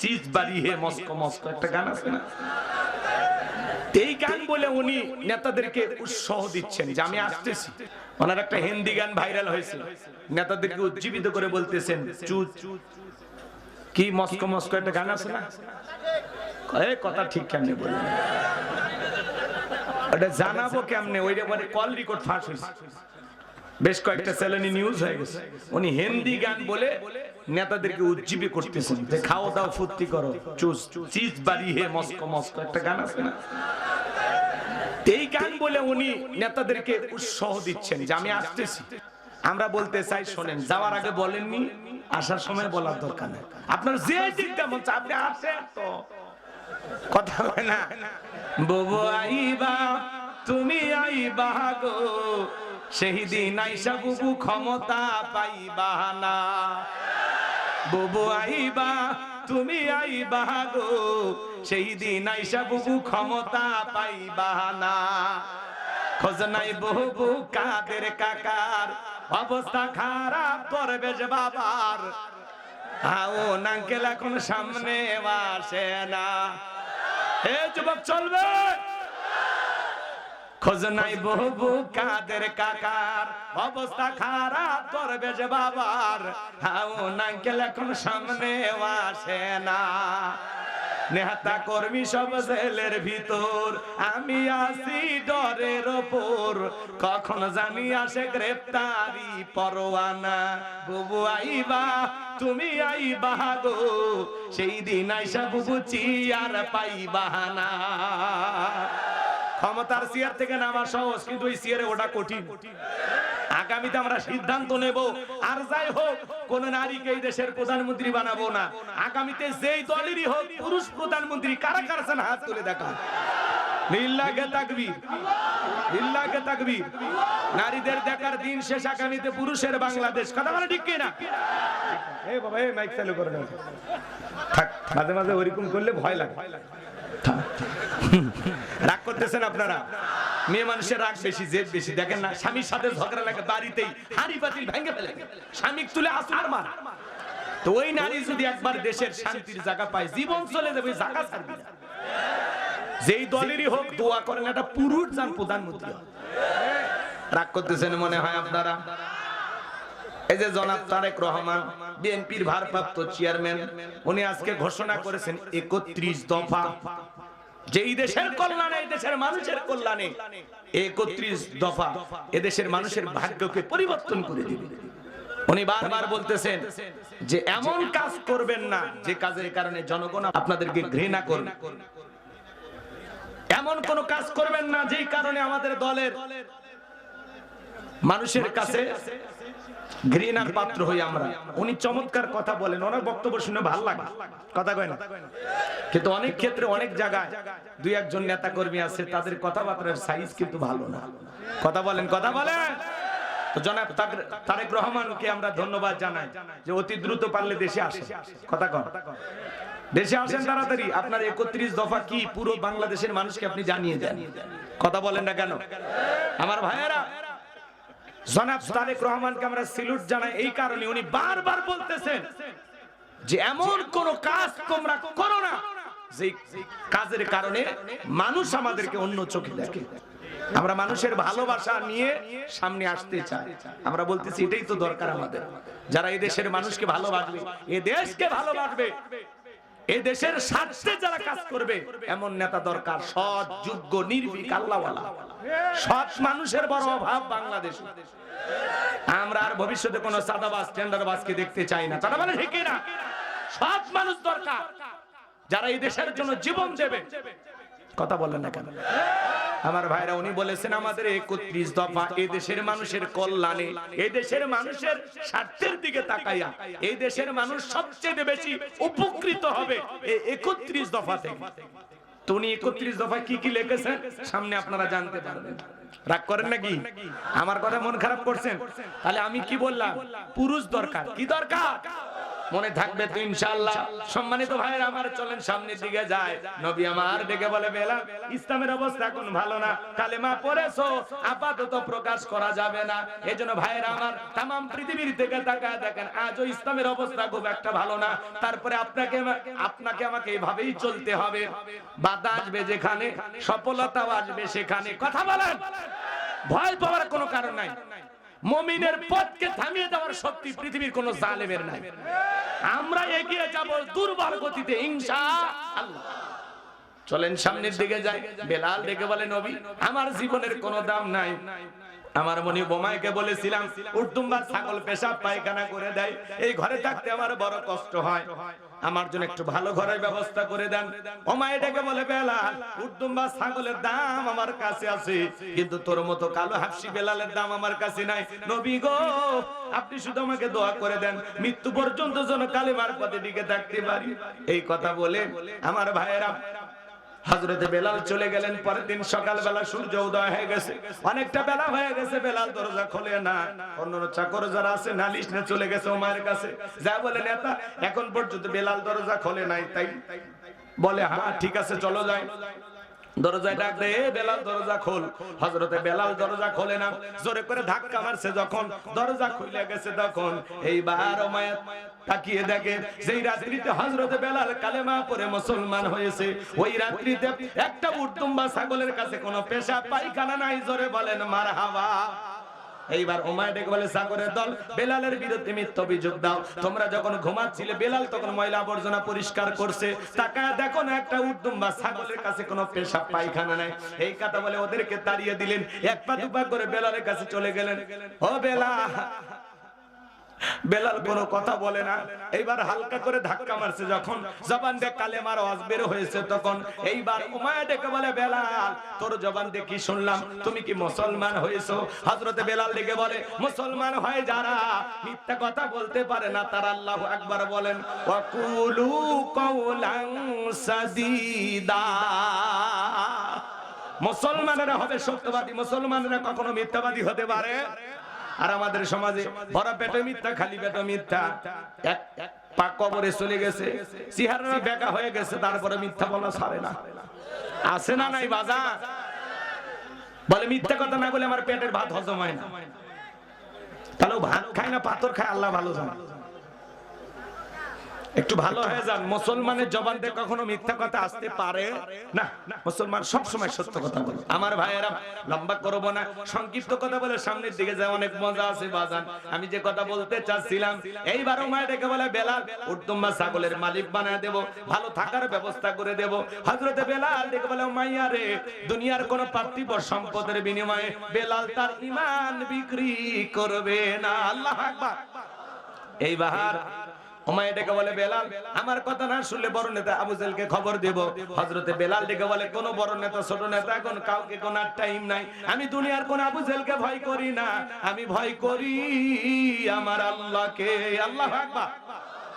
Cheese বাড়ি হে Moscow Moscow একটা গান আছে না এই গান বলে উনি নেতাদেরকে উৎসাহ দিচ্ছেন যে আমি আসতেছি ওনার একটা হিন্দি গান ভাইরাল হয়েছে নেতাদেরকে উজ্জীবিত করে বলতেছেন চুচ কি মস্কো মস্কো একটা গান আছে না এ কথা ঠিক কেমনে বললেন ওটা জানাব কেমনে ওইটা পরে কল রেকর্ড ফাঁস হয়েছে বেশ কয়েকটা চ্যানেলে নিউজ হয়ে গেছে। উনি হিন্দি গান বলে নেতাদেরকে উজ্জীবী করতেছেন। যে খাও দাও, ফুর্তি করো চুজ চিজ বাড়ি হে, মস্কো মস্কো। একটা গান আছে না? এই গান বলে উনি নেতাদেরকে উৎসাহ দিচ্ছেন যে আমি আসতেছি। আমরা বলতে চাই, শোনেন, যাওয়ার আগে বলেননি, আসার সময় বলার দরকার নেই। আপনার যে দিকটা মন আপনি আসেন তো। কথা হয় না? ববু আইবা, তুমি আইবা গো। সেই দিন আইসা বুবু ক্ষমতা পাইবা না। বুবু আইবা, তুমি আইবা গো। সেই দিন আইসা বুবু ক্ষমতা পাইবা না। খোঁজ নাই বহু কাদের কাকার অবস্থা খারাপ করবে যে বাবার। আও নাঙ্কেল এখন সামনে আসে না। এ যুবক চলবে। খোঁজ নাই বহু কাদের কাকার? অবস্থা খারাপ করবে যে বাবার। হাও নাঙ্কেল এখন সামনে আসে না। নেহাতা কর্মী সব জেলের ভিতর। আমি আসি ডরের ওপর। কখন জানি আসে গ্রেপ্তারি পরোয়ানা। বুবু আইবা তুমি আইবা গো। সেই দিন আইসা বুবু চিয়ার পাইবা না। ক্ষমতার চেয়ার থেকে নামা সহজ, কিন্তু ওই চেয়ারে ওটা কঠিন। আগামীতে আমরা সিদ্ধান্ত নেব, আর যাই হোক, কোন নারীকে এই দেশের প্রধানমন্ত্রী বানাবো না। আগামীতে যেই দলেরই হোক, পুরুষ প্রধানমন্ত্রী কারা কারছেন হাত তুলে দেখা নারীদের দেখার দিন শেষ আগামীতে পুরুষের বাংলাদেশ। কথা বলে ঠিক কিনা? এ বাবা মাইক চালু করে মাঝে মাঝে ওরকম করলে ভয় লাগে। থাক। রাগ করতেছেন আপনারা? মেয়ে মানুষের রাগ বেশি, জেদ বেশি। দেখেন না, স্বামীর সাথে ঝগড়া লাগে বাড়িতেই। হাড়ি ভেঙে ফেলে। স্বামী তুলে মার। তো ওই নারী যদি একবার দেশের শান্তির জায়গা পায়, জীবন চলে যাবে, জায়গা না। যেই দলেরই হোক, দোয়া করেন, একটা পুরুষ যান প্রধানমন্ত্রী রাগ করতেছেন মনে হয় আপনারা? এই যে জনাব তারেক রহমান, বিএনপির ভারপ্রাপ্ত চেয়ারম্যান, উনি আজকে ঘোষণা করেছেন একত্রিশ দফা। যে এই দেশের কল্যাণে, এই দেশের মানুষের কল্যাণে একত্রিশ দফা মানুষের ভাগ্যকে পরিবর্তন করে দিবে। উনি বারবার বলতেছেন যে এমন কাজ করবেন না যে কাজের কারণে জনগণ আপনাদেরকে ঘৃণা করবে। এমন কোন কাজ করবেন না যেই কারণে আমাদের দলের মানুষের কাছে ঘৃণার পাত্র হই আমরা। উনি চমৎকার কথা বলেন, ওনার বক্তব্য শুনে ভালো লাগে। কথা কয় না? কিন্তু অনেক ক্ষেত্রে অনেক জায়গায় দুই একজন নেতা কর্মী আছে, তাদের কথাবার্তার সাইজ কিন্তু ভালো না। কথা বলেন কথা বলেন। অতি দ্রুত পারলে দেশে আসে তাড়াতাড়ি। আপনার একত্রিশ দফা কি পুরো বাংলাদেশের মানুষকে আপনি জানিয়ে দেন? কথা বলেন না কেন? আমার ভাইয়েরা জনাব তারেক রহমানকে আমরা সিলুট জানাই এই কারণে উনি বারবার বলতেছেন যে এমন কোন কাজ তোমরা করো না যে কাজের কারণে মানুষ আমাদেরকে অন্য চোখে দেখে। আমরা মানুষের ভালোবাসা নিয়ে সামনে আসতে চাই। আমরা বলতেছি এটাই তো দরকার আমাদের। যারা এই দেশের মানুষকে ভালোবাসবে, এ দেশকে ভালোবাসবে, এ দেশের স্বার্থে যারা কাজ করবে, এমন নেতা দরকার, সৎ, যোগ্য, নির্ভীক, আল্লাহওয়ালা। সৎ মানুষের বড় অভাব বাংলাদেশ। আমরা আর ভবিষ্যতে কোনো সাদাবাজ টেন্ডারবাজকে দেখতে চাই না। তারা মানে ঠিক না সৎ মানুষ দরকার। যারা এই দেশের জন্য জীবন দেবে। কথা বলেন না কেন? আমার ভাইরা, উনি বলেছেন, আমাদের একত্রিশ দফা এই দেশের মানুষের কল্যাণে এই দেশের মানুষের স্বার্থের দিকে তাকাইয়া, এই দেশের মানুষ সবচেয়ে বেশি উপকৃত হবে এই একত্রিশ দফা থেকে। তো উনি একত্রিশ দফায় কি কি লিখেছেন, সামনে আপনারা জানতে পারবেন। রাগ করেন নাকি? আমার কথা মন খারাপ করছেন? তাহলে আমি কি বললাম? পুরুষ দরকার। কি দরকার? মনে থাকবে তো ইনশাআল্লাহ। সম্মানিত ভাইয়ের, আমার চলেন সামনের দিকে যায় নবী আমার ডেকে বলে বেলাল ইসলামের অবস্থা এখন ভালো না, কালেমা পড়েছো, আপাতত প্রকাশ করা যাবে না। এজন্য ভাইয়ের আমার তামাম পৃথিবীর থেকে তাকায় দেখেন, আজও ইসলামের অবস্থা খুব একটা ভালো না। তারপরে আপনাকে আপনাকে আমাকে এইভাবেই চলতে হবে। বাধা আসবে যেখানে, সফলতাও আসবে সেখানে। কথা বলেন। ভয় পাওয়ার কোনো কারণ নাই। মমিনের পথকে থামিয়ে দেওয়ার শক্তি পৃথিবীর কোন জালেমের নাই। আমরা এগিয়ে যাব দুর্বল গতিতে, ইনশা চলেন সামনের দিকে যাই। বেলাল ডেকে বলে, নবী, আমার জীবনের কোনো দাম নাই। আমার মনে বোমাইকে বলেছিলাম উর্দুম্বা ছাগল পেশাব পায়খানা করে দেয়। এই ঘরে থাকতে আমার বড় কষ্ট হয়। আমার জন্য একটু ভালো ঘরের ব্যবস্থা করে দেন। ওমাই ডেকে বলে বেলাল উর্দুম্বা ছাগলের দাম আমার কাছে আছে, কিন্তু তোর মতো কালো হাফসি বেলালের দাম আমার কাছে নাই। নবী গো, আপনি শুধু আমাকে দোয়া করে দেন, মৃত্যু পর্যন্ত যেন কালেমার পথে দিকে থাকতে পারি। এই কথা বলে আমার ভাইয়েরা হজরতে বেলাল চলে গেলেন, পরের দিন সকালবেলা সূর্য উদয় হয়ে গেছে। অনেকটা বেলা হয়ে গেছে, বেলাল দরজা খোলে না। অন্য চাকর যারা আছে, নালিশ না চলে গেছে ওমায়ের কাছে। যা বলে, নেতা, এখন পর্যন্ত বেলাল দরজা খোলে নাই, তাই? বলে হ্যাঁ ঠিক আছে, চলো যাই। দরজায় ডাক দে, বেলাল দরজা খোল। হজরতে বেলাল দরজা খোলে না। জোরে করে ধাক্কা মারছে যখন। দরজা খুলে গেছে তখন। এইবার ওমায়াত তাকিয়ে দেখে, যেই রাত্রিতে হযরতে বেলাল কালেমা পরে মুসলমান হয়েছে, ওই রাত্রিতে একটা উর্দুম্বা ছাগলের কাছে কোনো পেশা পায়খানা নাই, জোরে বলেন, মারহাবা। এইবার ওমায় ডেকে বলে, সাগরের দল, বেলালের বিরুদ্ধে মিথ্যা অভিযোগ দাও। তোমরা যখন ঘুমাচ্ছিলে, বেলাল তখন ময়লা আবর্জনা পরিষ্কার করছে। তাকায় দেখো না, একটা উদ্যম বা ছাগলের কাছে কোনো পেশাব, পায়খানা নাই। এই কথা বলে ওদেরকে তাড়িয়ে দিলেন। এক পা দুপা করে বেলালের কাছে চলে গেলেন। ও বেলা বেলাল কোনো কথা বলে না। এইবার হালকা করে ধাক্কা মারছে যখন জবান দিয়ে কালেমার আওয়াজ বের হয়েছে তখন। এইবার উমায়া ডেকে বলে, বেলাল, তোর জবান দিয়ে কি শুনলাম? তুমি কি মুসলমান হয়েছো? হযরতে বেলাল ডেকে বলে, মুসলমান হয় যারা মিথ্যা কথা বলতে পারে না, তারা আল্লাহু আকবার বলেন, ওয়াকুলু কওলান সাদীদা। মুসলমানেরা হবে সত্যবাদী, মুসলমানেরা কখনো মিথ্যাবাদী হতে পারে? আর আমাদের সমাজে ভরা পেটে মিথ্যা, খালি পেটে মিথ্যা। এক পা কবরে চলে গেছে চেহারা বেকা হয়ে গেছে, তারপরে মিথ্যা বলা ছাড়ে না। আছে না নাই বাজা বলে মিথ্যা কথা না বলে আমার পেটের ভাত হজম হয় না। তাহলে ভাত খায় না, পাথর খায়, আল্লাহ ভালো জানে। একটু ভালো হয়ে। যান মুসলমানের জবান দিয়ে কখনো মিথ্যা কথা আসতে পারে? না মুসলমান সব সময় সত্য কথা বলে। আমার ভাইয়েরা লম্বা করব না সংক্ষিপ্ত কথা বলে সামনের দিকে যায় অনেক মজা আছে বাজান। আমি যে কথা বলতে চাচ্ছিলাম এইবার মায়ের ডেকে বলে বেলাল উত্তমা ছাগলের মালিক বানায় দেব ভালো থাকার ব্যবস্থা করে দেব। হযরতে বেলাল ডেকে বলে মাইয়া রে দুনিয়ার কোন পার্থিব সম্পদের বিনিময়ে বেলাল তার ঈমান বিক্রি করবে না। আল্লাহ আকবার। এইবার ওমায় ডেকে বলে, বেলাল, আমার কথা না শুনলে বড় নেতা আবু জেলকে খবর দেব। হজরতে বেলাল ডেকে বলে, কোন বড় নেতা, ছোট নেতা এখন কাউকে কোন টাইম নাই। আমি দুনিয়ার কোন আবু জেলকে ভয় করি না। আমি ভয় করি আমার আল্লাহকে। আল্লাহ আকবার।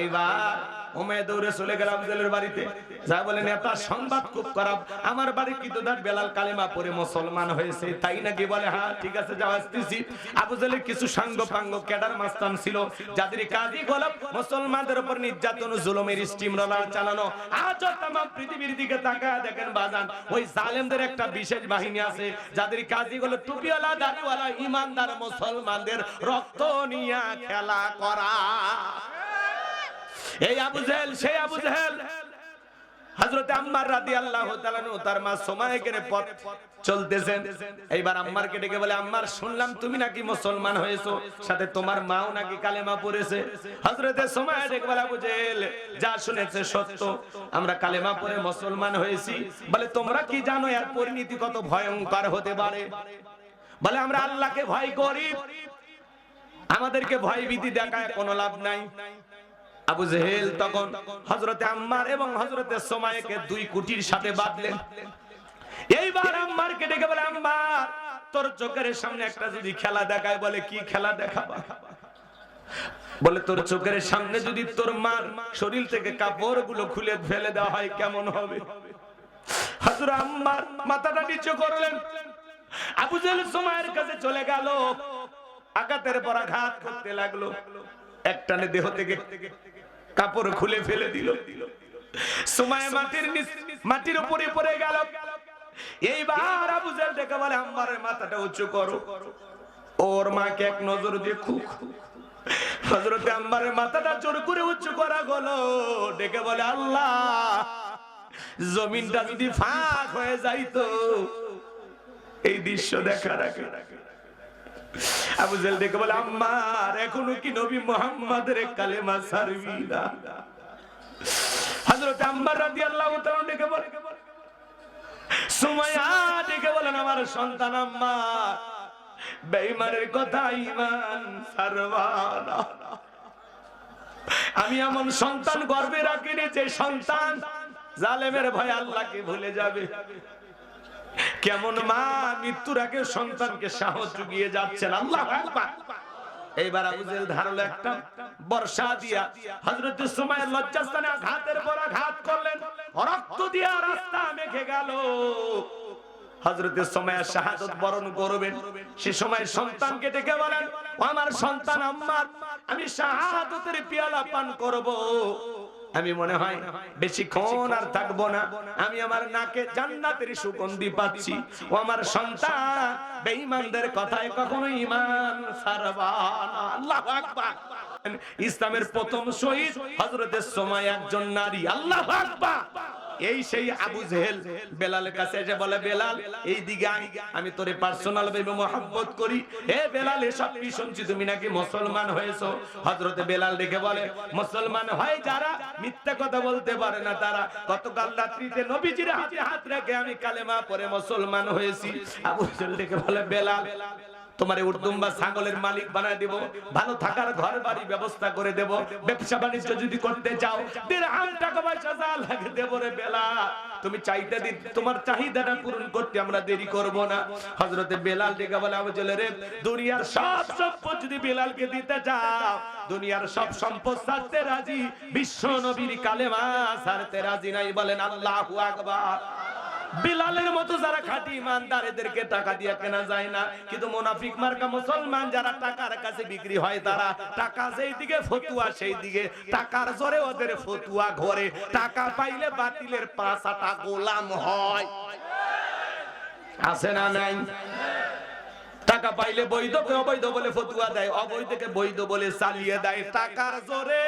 এইবার ওমায় দৌড়ে চলে গেল আবুজেলের বাড়িতে। যা বলে, নেতা, সংবাদ খুব খারাপ। আমার বাড়ি কিতদার বেলাল কালেমা পরে মুসলমান হয়েছে? তাই নাকি বলে হ্যাঁ ঠিক আছে, যাও আসতেছি। আবুজেলের কিছু সাঙ্গ পাঙ্গ ক্যাডার মাস্তান ছিল, যাদের কাজই গোলাপ। মুসলমানদের উপর নির্যাতন, জুলুমের স্টিম রোলার চালানো। আজ তাম পৃথিবীর দিকে তাকায় দেখেন বাজান, ওই জালেমদের একটা বিশেষ বাহিনী আছে, যাদের কাজই হলো টুপিওয়ালা, দাড়িওয়ালা, ইমানদার মুসলমানদের রক্ত নিয়ে খেলা করা। এই আবু জেহেল, সেই আবু জেহেল। আম্মার মা এইবার ডেকে বলে, আম্মার, শুনলাম তুমি নাকি মুসলমান হয়েছো, সাথে তোমার মাও নাকি কালেমা যা শুনেছে সত্য, আমরা কালেমা মুসলমান হয়েছি। বলে, তোমরা কি জানো, এর পরিণতি কত ভয়ঙ্কর হতে পারে? বলে, আমরা আল্লাহকে ভয় করি। আমাদেরকে ভয় ভীতি দেখায়, কোনো লাভ নাই। আবু জেহেল তখন হজরতে আম্মার এবং হজরতে সোমাইকে দুই কুটির সাথে বাঁধলেন। এইবার আম্মারকে ডেকে বলে, আম্মার, তোর চোখের সামনে একটা যদি খেলা দেখায়, বলে, কি খেলা দেখাবা? বলে, তোর চোখের সামনে যদি তোর মার শরীর থেকে কাপড়গুলো খুলে ফেলে দেওয়া হয়, কেমন হবে? হাজুর আম্মার মাথাটা নিচু করলেন। আবু জেহেল সোমাইয়ের কাছে চলে গেল। আঘাতের পর আঘাত করতে লাগল। একটানে দেহ থেকে কাপড় খুলে ফেলে দিল। সময় মাটির মাটির উপরে পড়ে গেল। এইবার আবু জেল ডেকে বলে আম্মারের মাথাটা উঁচু করো। ওর মাকে এক নজর দিয়ে খুব হজরতে আম্মারের মাথাটা জোর করে উঁচু করা গেল। ডেকে বলে, আল্লাহ, জমিনটা যদি ফাঁক হয়ে যাইতো, এই দৃশ্য দেখার আগে আবু জেল ডেকে বলে এখনও কি নবী কালেমা সারবি না? হযরত আম্মার রাদিয়াল্লাহু তাআলা ডেকে বলে, সুমাইয়া ডেকে বলেন, আমার সন্তান আম্মা বেঈমানের কথা ঈমান সারবানা আমি এমন সন্তান গর্বে রাখিনি যে সন্তান জালেমের ভয় আল্লাহকে ভুলে যাবে। কেমন মা, মৃত্যুর আগে সন্তানকে সাহস জুগিয়ে যাচ্ছেন। আল্লাহ এইবার আবু জেল ধারলো একটা বর্ষা দিয়া হযরত সুমাইয়ের লজ্জাস্থানে আঘাতের পর আঘাত করলেন। রক্ত দিয়া রাস্তা মেখে গেল। হযরতের সময় শাহাদত বরণ করবেন। সে সময় সন্তানকে ডেকে বলেন, "ও আমার সন্তান আম্মা আমি শাহাদতের পেয়ালা পান করব। আমি মনে হয় বেশিক্ষণ আর থাকব না। আমি আমার নাকে জান্নাতের সুগন্ধি পাচ্ছি। ও আমার সন্তান, বেঈমানদের কথায় কখনো ঈমান সারবা না। আল্লাহু আকবার। ইসলামের প্রথম শহীদ হযরতের সময় একজন নারী। আল্লাহু আকবার। এই সেই আবু জেহেল, বেলালের কাছে এসে বলে, বেলাল এই দিকে আমি তোরে পার্সোনাল ভাবে মোহাম্মত করি। হে বেলাল, এসব কি শুনছি? তুমি নাকি মুসলমান হয়েছো? হযরতে বেলাল ডেকে বলে, মুসলমান হয় যারা মিথ্যা কথা বলতে পারে না তারা। গতকাল রাত্রিতে নবীজির হাতে হাত রেখে আমি কালেমা পরে মুসলমান হয়েছি। আবু জেহেল দেখে বলে, বেলাল তোমার উর্দুম বা ছাগলের মালিক বানায় দেব। ভালো থাকার ঘর বাড়ি ব্যবস্থা করে দেব। ব্যবসা বাণিজ্য যদি করতে চাও দিরহাম টাকা পয়সা যা লাগে দেব রে বেলা। তুমি চাইতে দি তোমার চাহিদাটা পূরণ করতে আমরা দেরি করব না। হযরতে বেলাল ডেকে বলে আবু জেলে রে, দুনিয়ার সব সম্পদ যদি বেলালকে দিতে চাও, দুনিয়ার সব সম্পদ ছাড়তে রাজি? বিশ্ব নবীর কালেমা ছাড়তে রাজি নাই? বলেন, আল্লাহু আকবার। বিলালের মতো যারা খাঁটি ইমানদার, এদেরকে টাকা দিয়ে কেনা যায় না। কিন্তু মোনাফিক মার্কা মুসলমান যারা টাকার কাছে বিক্রি হয়, তারা টাকা যেই দিকে ফতুয়া সেই দিকে টাকার জোরে ওদের ফতুয়া ঘরে। টাকা পাইলে বাতিলের পাঁচাটা গোলাম হয়। আছে না নাই? টাকা পাইলে বৈধকে অবৈধ বলে ফতুয়া দেয়? অবৈধকে বৈধ বলে চালিয়ে দেয়। টাকার জোরে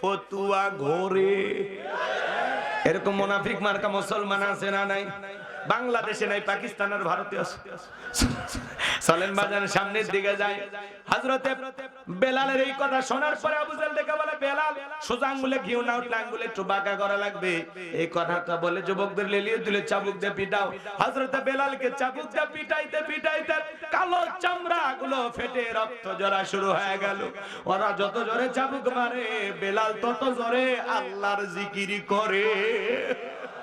ফতুয়া ঘরে। এরকম মোনাফিক মার্কা মুসলমান আছে না নাই? বাংলাদেশে নাই পাকিস্তান আর ভারতে আছে। চলেন বাজারের সামনের দিকে যায় হযরতে বেলালের এই কথা শোনার পরে আবু জাহেল দেখে বলে, বেলাল, সোজা আঙ্গুলে ঘিউ না উঠলে আঙ্গুলে একটু বাঁকা করা লাগবে। এই কথাটা বলে যুবকদের লেলিয়ে দিলে, চাবুক দিয়ে পিটাও। হযরতে বেলালকে চাবুক দিয়ে পিটাইতে পিটাইতে কালো চামড়া গুলো ফেটে রক্ত জরা শুরু হয়ে গেল। ওরা যত জোরে চাবুক মারে, বেলাল তত জোরে আল্লাহর জিকিরি করে।